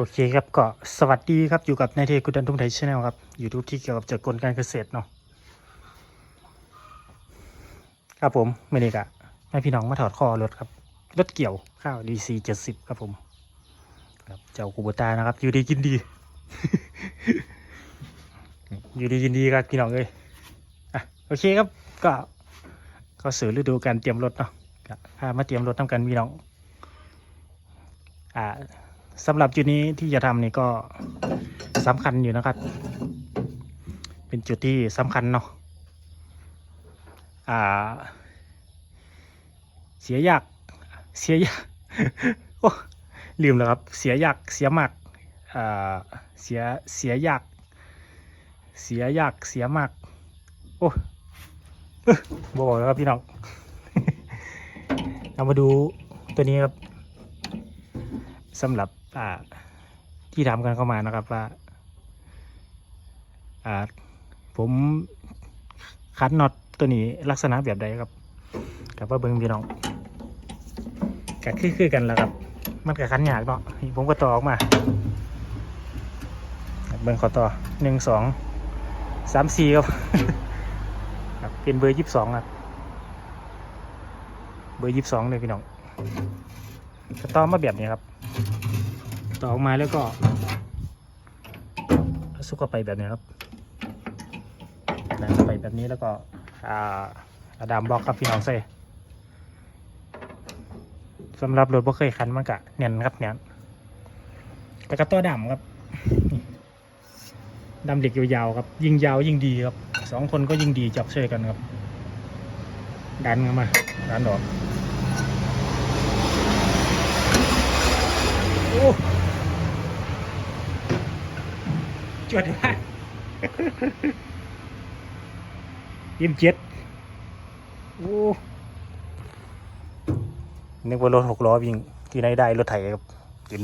โอเคครับก็สวัสดีครับอยู่กับนายเทกุดันทุ่งไทยชาแนลครับยูทูบที่เกี่ยวกับจักรกลการเกษตรเนาะครับผมเมนิกะให้พี่น้องมาถอดคอรถครับรถเกี่ยวข้าวดีซีเจ็ดสิบครับผมครับเจ้าคูโบตานะครับ อยู่ดีกินดี อยู่ดีกินดีครับพี่น้องเลยอะโอเคครับก็ก็สื่อฤดูการเตรียมรถเนาะพามาเตรียมรถทำกันพี่น้องอ่า สำหรับจุดนี้ที่จะทำนี่ก็สำคัญอยู่นะครับ เป็นจุดที่สำคัญเนาะอ่า เสียยากเสียยากโอ้ลืมแล้วครับ เสียยากเสียมากอ่าเสียเสียยากเสียยากเสียมากโอ้บอกแล้วครับพี่น้องเรามาดูตัวนี้ครับสำหรับ ที่ทำกันเข้ามานะครับว่าผมคัดน็อตตัวนี้ลักษณะแบบใดครับกับว่าเบิ้งพี่น้องกัดคือคือกันแหละครับ มันกับคันยากเนาะผมก็ต่อออกมา เบิ้งขอต่อหนึ่งสองสามสี่ครับครับเป็นเบอร์ยี่สิบสองครับ เบอร์ยี่สิบสองเลยพี่น้องก็ต่อมาแบบนี้ครับ ต่อออกมาแล้วก็สุกเข้าไปแบบนี้ครับดันเข้าไปแบบนี้แล้วก็อาดามบล็อกครับพี่น้องเซ่สำหรับรถบ่เคยคันมันกะเนียนครับเนียนแต่ก็ตัวดำครับดำเหล็กยาวๆครับ ยิ่งยาวยิ่งดีครับสองคนก็ยิ่งดีจับช่วยกันครับ ดันเข้ามาดันออกโอ้ จวดมากยิ้มเจ็ดโอ้นึกว่ารถหกล้อวิ่งที่ไหนได้รถไถครับเอ็ม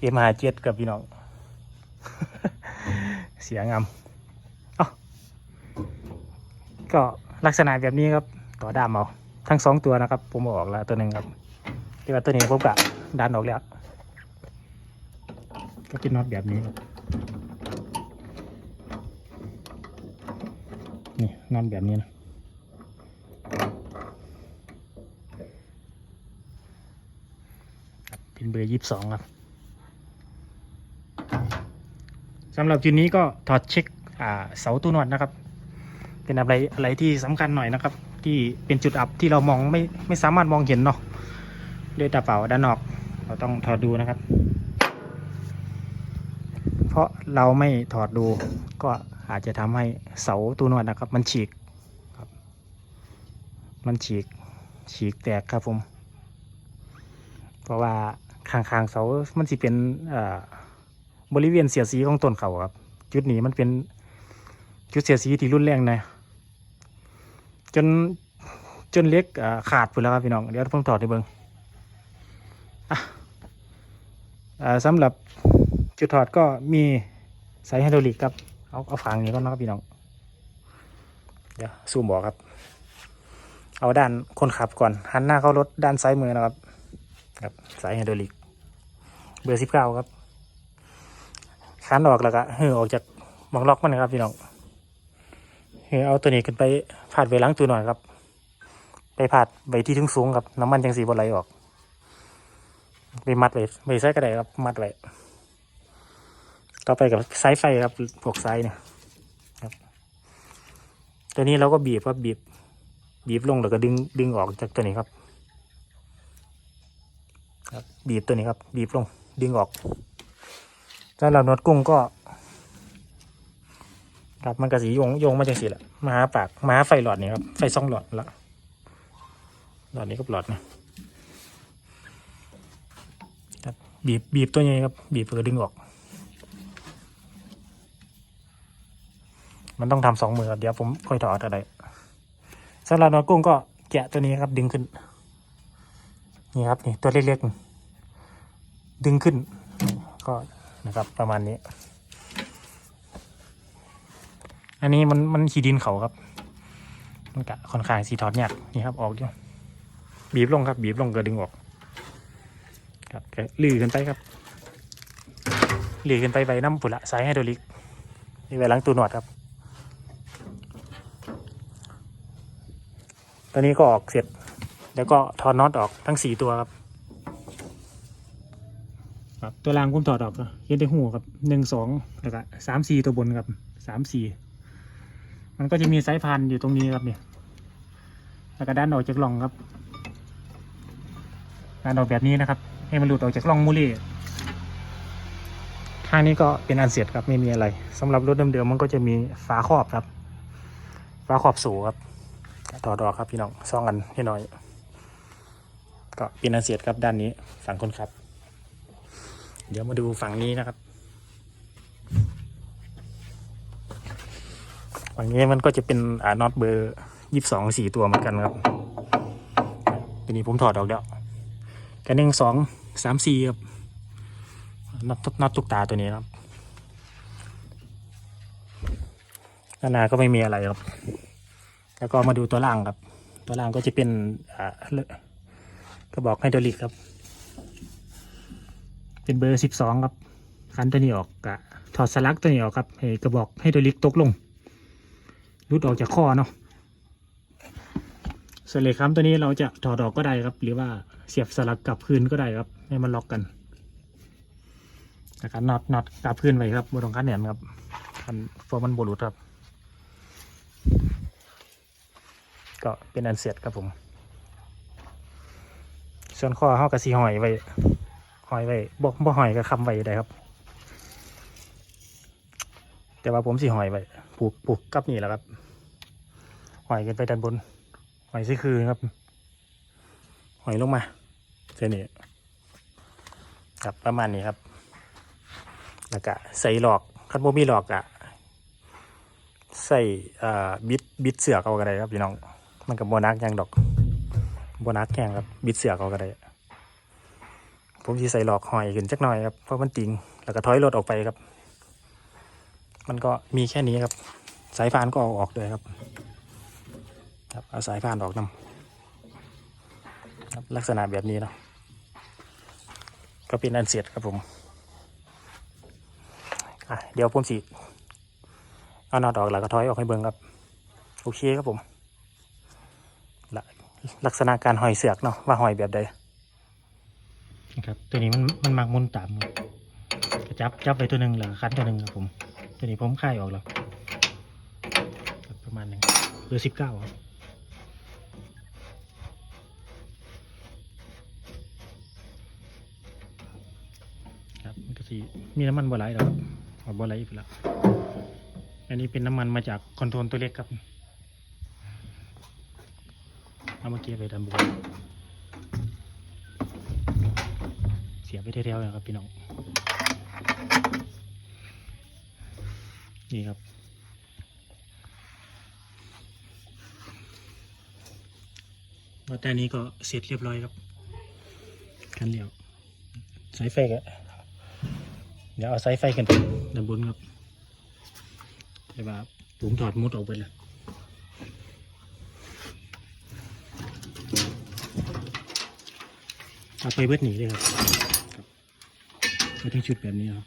เอ็มหาเจ็ดกับพี่น้อง เสียงามอ้าก็ลักษณะแบบนี้ครับต่อดามเอาทั้งสองตัวนะครับ ผมเออกแล้วตัวหนึ่งครับที่ว่าตัวนี้ผมกะดันออกแล้ว ก็จะน็อตแบบนี้ครับ นี่นอตแบบนี้นะเป็นเบอร์ยี่สิบสองครับสำหรับจุดนี้ก็ถอดเช็คเสาตู้นวดนะครับ เป็นอะไรอะไรที่สำคัญหน่อยนะครับ ที่เป็นจุดอับที่เรามองไม่ไม่สามารถมองเห็นเนาะด้วยตาเปล่าด้านนอก เราต้องถอดดูนะครับ เพราะเราไม่ถอดดูก็ อาจจะทำให้เสาตู้นวดนะครับ มันฉีกครับ มันฉีกฉีกแตกครับผม เพราะว่าข้างๆเสามันสิเป็นบริเวณเสียสีของต้นเขาครับ จุดนี้มันเป็นจุดเสียสีที่รุนแรงนะจนจนเล็กขาดไปแล้วครับพี่น้องเดี๋ยวผมถอดให้เบิงสำหรับจุดถอดก็มีสายไฮดรอลิกครับ เอาเอาฝังนี้ก่อนนะครับพี่น้อง เดี๋ยวซูมบอกครับ เอาด้านคนขับก่อน หันหน้าเข้ารถด้านซ้ายมือนะครับ ครับสายไฮดรอลิก เบอร์สิบเก้าครับคันออกแล้วก็เหือออกจากมองล็อกมันนะครับพี่น้องเหือเอาตัวนี้ขึ้นไปผาดไว้ล้างตัวหน่อยครับ ไปผาดไว้ที่ถึงสูงครับ น้ำมันจังสีบอไหลออก ไปมัดไว้ไว้ใส่กระไดครับ มัดไว้ ต่อไปกับสายไฟครับพวกสายเนี่ยครับ ตัวนี้เราก็บีบครับบีบ บีบลงแล้วก็ดึงดึงออกจากตัวนี้ครับ ครับ บีบตัวนี้ครับ บีบลง ดึงออกถ้าเรานวดกุ้งก็ ครับมันกระสีโยงโยงมาจังสีละมาหาปากมาหาไฟหลอดนี่ครับไฟซ่องหลอดละหลอดนี้ก็หลอดนะครับบีบบีบตัวนี้ครับ บีบแล้วก็ดึงออก มันต้องทำสองมือครับเดี๋ยวผมค่อยถอดอะไรสำหรับนอกุ้งก็แกะตัวนี้ครับดึงขึ้น นี่ครับนี่ตัวเล็กๆ ดึงขึ้น ก็นะครับประมาณนี้ อันนี้มันมันขีดินเขาครับ มันกะค่อนข้างสีถอดยากนี่ครับออกอยู่บีบลงครับ บีบลงก็ดึงออกครับลื้อขึ้นไปครับหลีขึ้นไปไว้น้ำผุละสายไฮดรลิกนี่ไว้หล้างตูหนวดครับ ตอนนี้ก็ออกเสร็จ แล้วก็ถอดน็อตออกทั้งสี่ตัวครับครับตัวรางผมถอดออกแล้วเห็นได้หูครับหนึ่งสองแล้วก็สามสี่ตัวบนครับสามสี่มันก็จะมีสายพานอยู่ตรงนี้ครับเนี่ยแล้วก็ด้านออกจากร่องครับการออกแบบนี้นะครับ ให้มันหลุดออกจากร่องมูลี่ข้างนี้ก็เป็นอันเสร็จครับไม่มีอะไรสำหรับรถเดิมๆมันก็จะมีฝาครอบครับ ฝาครอบสูงครับ ถอดออกครับพี่น้องซ่องกันให้น้อย ก็เป็นอันเสร็จครับด้านนี้ฝั่งคนขับ เดี๋ยวมาดูฝั่งนี้นะครับ ฝั่งนี้มันก็จะเป็นอ่าน็อตเบอร์ยี่สิบสองสี่ตัวเหมือนกันครับทีนี้ผมถอดออกแล้วกันหนึ่งสองสามสี่ครับน็อตน็อตตุกตาตัวนี้ครับด้านหน้าก็ไม่มีอะไรครับ แล้วก็มาดูตัวล่างครับ ตัวล่างก็จะเป็นกระบอกไฮดรอลิกครับ เป็นเบอร์สิบสองครับคันตัวนี้ออกกะถอดสลักตัวนี้ออกครับให้กระบอกให้ตัวลิกตกลงรุดออกจากข้อเนาะส่วนเหล็กค้ำตัวนี้เราจะถอดออกก็ได้ครับ หรือว่าเสียบสลักกลับคืนก็ได้ครับ ให้มันล็อกกันนะครับน็อตน็อตกลับคืนไว้ครับบนตรงคันแหนมครับคันฟอร์มันบรุษครับ ก็เป็นอันเสร็จครับผม ส่วนข้อเข้ากับสีหอยไว้หอยไว้บ่บ่หอยก็คำไว้ได้ครับ แต่ว่าผมสิหอยไว้ผูกผูกกับนี่แหละครับหอยกันไปด้านบนหอยซี่คือครับหอยลงมาเส้นนี้ครับประมาณนี้ครับ แล้วก็ใส่หลอกคันโบมีหลอกอะใส่บิดบิดเสือกเอาก็ได้ครับพี่น้อง มันกับโบนักยังดอกโบนักแข่งครับบิดเสือกเอาก็ได้ผมจะใส่หลอกหอยขึ้นจักหน่อยครับเพราะมันติงแล้วก็ถอยรถออกไปครับ มันก็มีแค่นี้ครับ สายพานก็เอาออกเลยครับ ครับเอาสายพานออกนำครับลักษณะแบบนี้เนาะก็เป็นอันเสร็จครับผมอะเดี๋ยวผมสิเอานอตออกแล้วก็ถอยออกให้เบิ่งครับ โอเคครับผม ลักษณะการหอยเสือกเนาะว่าหอยแบบใดนะครับตัวนี้มันมันมักมุนตามครับก็จับจับไปตัวหนึ่งเหลือคันตัวหนึ่งครับผม ตัวนี้ผมค่ายออกแล้วประมาณหนึ่งเบอร์สิบเก้าครับมันก็สีมีน้ำมันบ่ไหลแล้วครับเอาบ่ไหลไปแล้วอันนี้เป็นน้ำมันมาจากคอนโทรลตัวเล็กครับ เอามาเก็บไว้ด้านบนเสียไปเทียวๆนะครับพี่น้อง นี่ครับ ว่าแต่นี้ก็เสร็จเรียบร้อยครับกันเดียวสายไฟก็เดี๋ยวเอาสายไฟกันด้านบนครับแต่ว่าผมถอดมุดออกไปแล้ว เอาไปเบิดหนีเลยครับก็ต้งชุดแบบนี้ครับ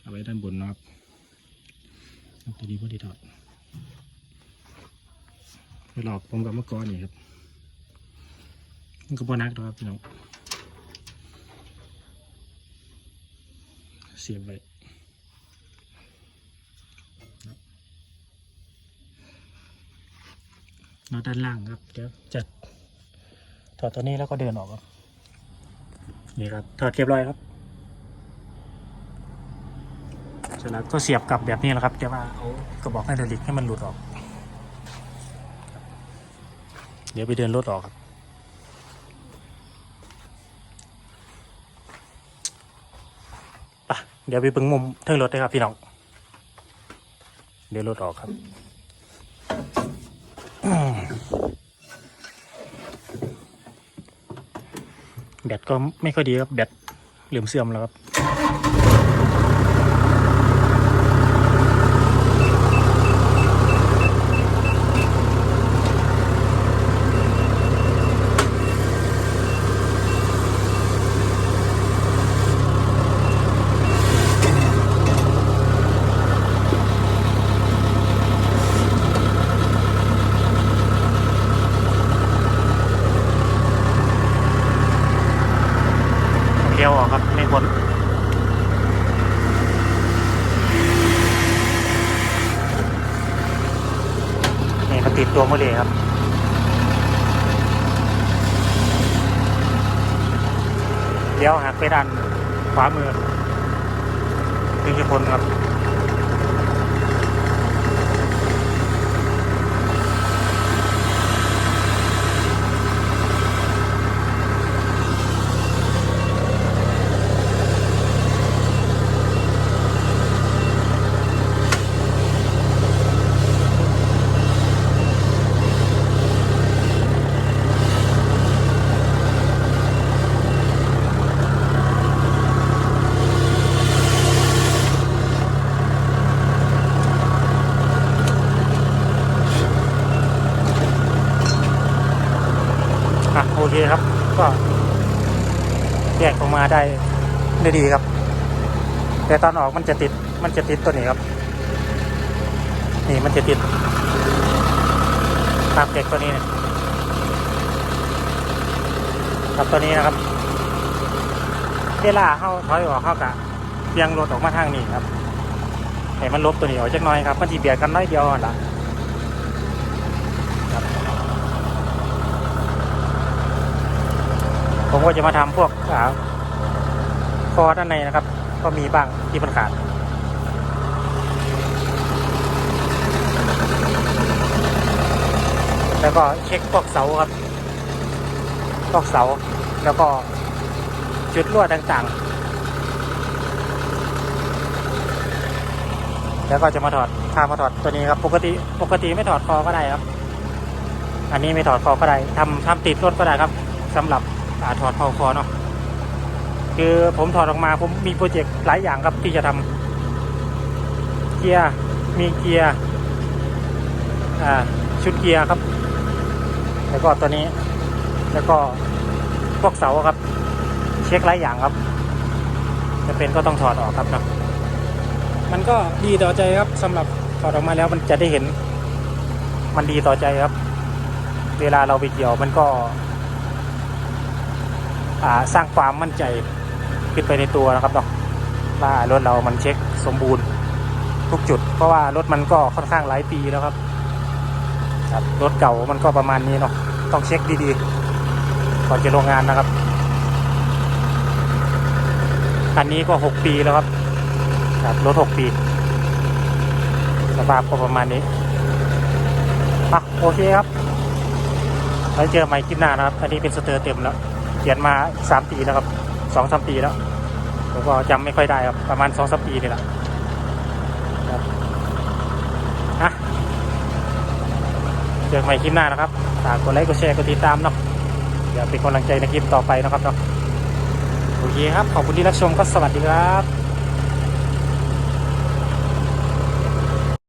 เอาไว้ด้านบนนะครับตัวนี้พอดีถอดไปหลอกผมกับเมื่อก่อนนี่ครับมันก็บอนักหรอกครับพี่น้องเสียบไว้ นอด้านล่างครับ เดี๋ยวจะถอดตัวนี้แล้วก็เดินออกครับ นี่ครับ ถอดเรียบร้อยครับเสร็จแล้วก็เสียบกลับแบบนี้แหละครับแต่ว่าเอากระบอกไฮดรอลิกให้มันหลุดออก เดี๋ยวไปเดินรถออกครับปะเดี๋ยวไปเบิ่งมุมเทิงรถเลยครับพี่น้อง เดี๋ยวรถออกครับ แบตก็ไม่ค่อยดีครับ แบตเหลื่อมเสื่อมแล้วครับ ลี้ยวออกครับ ไม่พ้นนี่มันติดตัวโมเลครับเลี้ยวหักไปด้านขวามือถึงจะพ้นครับ เคครับ ก็แยกออกมาได้ได้ดีครับ แต่ตอนออกมันจะติดมันจะติดตัวนี้ครับ นี่มันจะติดตามเด็กตัวนี้เนี่ยกับตัวนี้นะครับเวลาเข้าถอยออกเข้ากะเบียงรถออกมาทางนี้ครับให้มันลบตัวนี้ออกจักน้อยครับมันทีเบียดกันน้อยเดียวนั่นล่ะ ผมก็จะมาทำพวกอ่าคอด้านในนะครับ ก็มีบ้างที่มันขาดแล้วก็เช็คพวกเสาครับพวกเสา แล้วก็จุดรั่วต่างๆ แล้วก็จะมาถอดพามาถอดตัวนี้ครับ ปกติปกติไม่ถอดคอก็ได้ครับ อันนี้ไม่ถอดคอก็ได้ทำทำติดรถก็ได้ครับสำหรับ อาถอดเผาคอเนาะคือผมถอดออกมาผมมีโปรเจกต์หลายอย่างครับที่จะทำเกียร์มีเกียร์อ่าชุดเกียร์ครับ แล้วก็ตัวนี้ แล้วก็พวกเสาครับ เช็คหลายอย่างครับจะเป็นก็ต้องถอดออกครับเนาะมันก็ดีต่อใจครับสำหรับถอดออกมาแล้วมันจะได้เห็น มันดีต่อใจครับ เวลาเราไปเกี่ยวมันก็ สร้างความมั่นใจขึ้นไปในตัวนะครับเนาะว่ารถเรามันเช็คสมบูรณ์ทุกจุด เพราะว่ารถมันก็ค่อนข้างหลายปีแล้วครับครับรถเก่ามันก็ประมาณนี้เนาะต้องเช็คดีๆก่อนจะลงงานนะครับ อันนี้ก็หกปีแล้วครับครับรถหกปี สภาพก็ประมาณนี้อะโอเคครับไว้เจอใหม่คลิปหน้านะครับ อันนี้เป็นสเตอร์เต็มแล้ว ขียนมาสามปีแล้วครับสองสามปีแล้วผมก็จำไม่ค่อยได้ครับประมาณสองสามปีนี่แหละนะเจอกันใหม่คลิปหน้านะครับฝากกดไลค์กดแชร์กดติดตามเนาะเดี๋ยวเป็นกำลังใจในคลิปต่อไปนะครับเนาะโอเคครับ ขอบคุณที่รับชมก็สวัสดีครับ